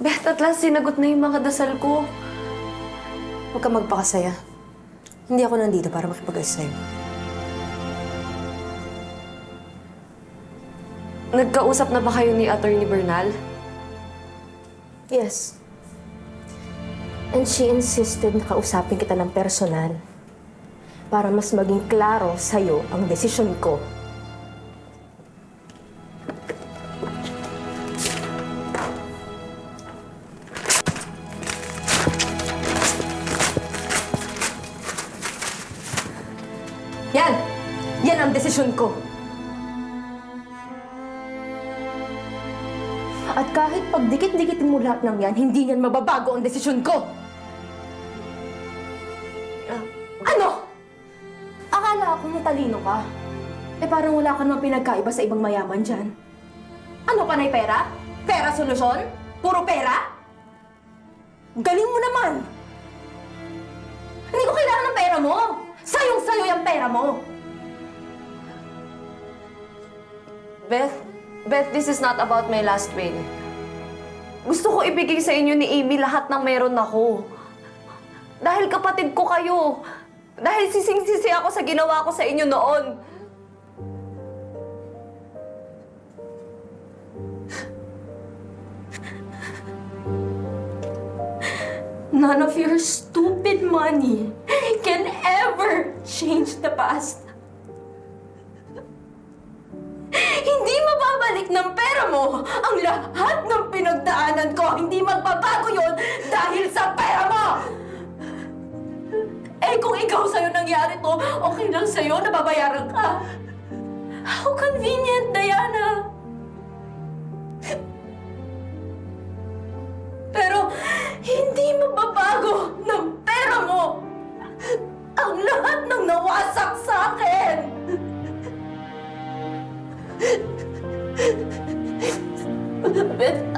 Beth, at last sinagot na yung mga dasal ko. Huwag ka magpakasaya. Hindi ako nandito para makipag-ayos sa'yo. Nagkausap na ba kayo ni Attorney Bernal? Yes. And she insisted na kausapin kita ng personal para mas maging klaro sa'yo ang desisyon ko. Yan! Yan ang desisyon ko! At kahit pagdikit-dikitin mo lahat ng yan, hindi yan mababago ang desisyon ko. Ano? Akala ko matalino ka. Eh parang wala ka namang pinagkaiba sa ibang mayaman dyan. Ano panay pera? Pera solusyon? Puro pera? Galing mo naman! Hindi ko kailangan ng pera mo! Sayong-sayo yung pera mo! Beth, Beth, this is not about my last will. Gusto ko ibigay sa inyo ni Amy lahat ng meron ako. Dahil kapatid ko kayo. Dahil sising-sisi ako sa ginawa ko sa inyo noon. None of your stupid money change the past. Hindi mababalik ng pera mo ang lahat ng pinagdaanan ko. Hindi magbabago yon dahil sa pera mo! Eh kung ikaw sa'yo nangyari to, okay lang sa'yo, nababayaran ka. How convenient, Diana! Pero hindi mababago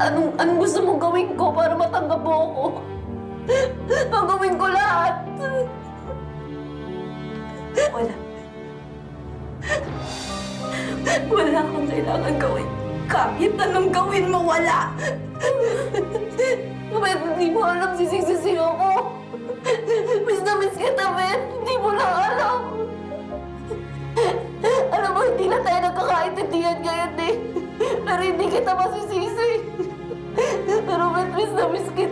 anong, anong gusto mong gawin ko para matanggap mo ako? Gagawin ko lahat. Wala. Wala kang kailangan gawin. Kahit anong gawin mo, wala! Beth, hindi mo alam sising-sisi ako. Miss na miss kita, Beth. Hindi mo lang alam. Alam mo, hindi na tayo nagkakaintindihan ngayon eh. Pero hindi kita masisisi. Pero Beth,